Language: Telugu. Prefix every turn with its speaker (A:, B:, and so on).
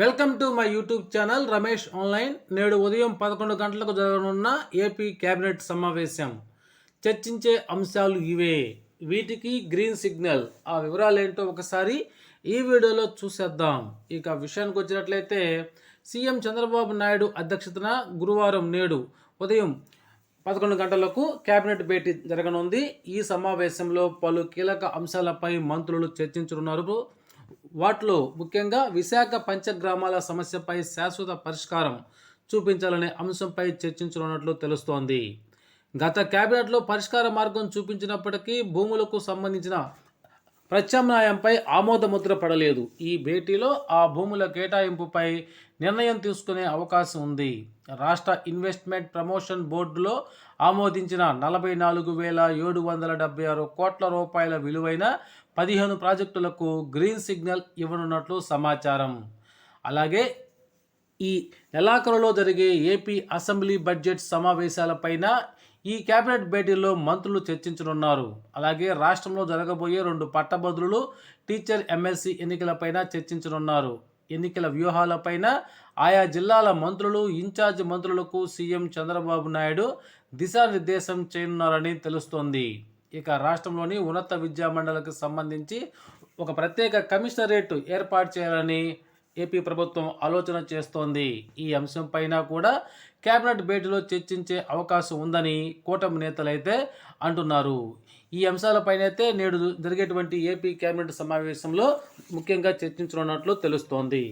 A: Welcome to my YouTube channel Ramesh online. నేడు ఉదయం పదకొండు గంటలకు జరగనున్న ఏపీ కేబినెట్ సమావేశం. చర్చించే అంశాలు ఇవే. వీటికి గ్రీన్ సిగ్నల్. ఆ వివరాలు ఏంటో ఒకసారి ఈ వీడియోలో చూసేద్దాం. ఇక విషయానికి వచ్చినట్లయితే సీఎం చంద్రబాబు నాయుడు అధ్యక్షతన గురువారం నేడు ఉదయం పదకొండు గంటలకు కేబినెట్ భేటీ జరగనుంది. ఈ సమావేశంలో పలు కీలక అంశాలపై మంత్రులు చర్చించనున్నారు. వాటిలో ముఖ్యంగా విశాఖ పంచగ్రామాల సమస్యపై శాశ్వత పరిష్కారం చూపించాలనే అంశంపై చర్చించనున్నట్లు తెలుస్తోంది. గత కేబినెట్లో పరిష్కార మార్గం చూపించినప్పటికీ భూములకు సంబంధించిన ప్రత్యామ్నాయంపై ఆమోదముద్ర పడలేదు. ఈ భేటీలో ఆ భూముల కేటాయింపుపై నిర్ణయం తీసుకునే అవకాశం ఉంది. రాష్ట్ర ఇన్వెస్ట్మెంట్ ప్రమోషన్ బోర్డులో ఆమోదించిన నలభై నాలుగు వేల ఏడు వందల డెబ్బై ఆరు కోట్ల రూపాయల విలువైన పదిహేను ప్రాజెక్టులకు గ్రీన్ సిగ్నల్ ఇవ్వనున్నట్లు సమాచారం. అలాగే ఈ నెలాఖరులో జరిగే ఏపీ అసెంబ్లీ బడ్జెట్ సమావేశాలపైన ఈ కేబినెట్ భేటీలో మంత్రులు చర్చించనున్నారు. అలాగే రాష్ట్రంలో జరగబోయే రెండు పట్టభద్రులు టీచర్ ఎమ్మెల్సీ ఎన్నికలపైన చర్చించనున్నారు. ఎన్నికల వ్యూహాలపైన ఆయా జిల్లాల మంత్రులు ఇన్ఛార్జ్ మంత్రులకు సీఎం చంద్రబాబు నాయుడు దిశానిర్దేశం చేయనున్నారని తెలుస్తోంది. ఇక రాష్ట్రంలోని ఉన్నత విద్యా మండలికి సంబంధించి ఒక ప్రత్యేక కమిషనరేట్ ఏర్పాటు చేయాలని ఏపీ ప్రభుత్వం ఆలోచన చేస్తోంది. ఈ అంశంపైన కూడా కేబినెట్ భేటీలో చర్చించే అవకాశం ఉందని కూటమి నేతలైతే అంటున్నారు. ఈ అంశాలపైనైతే నేడు జరిగేటువంటి ఏపీ కేబినెట్ సమావేశంలో ముఖ్యంగా చర్చించనున్నట్లు తెలుస్తోంది.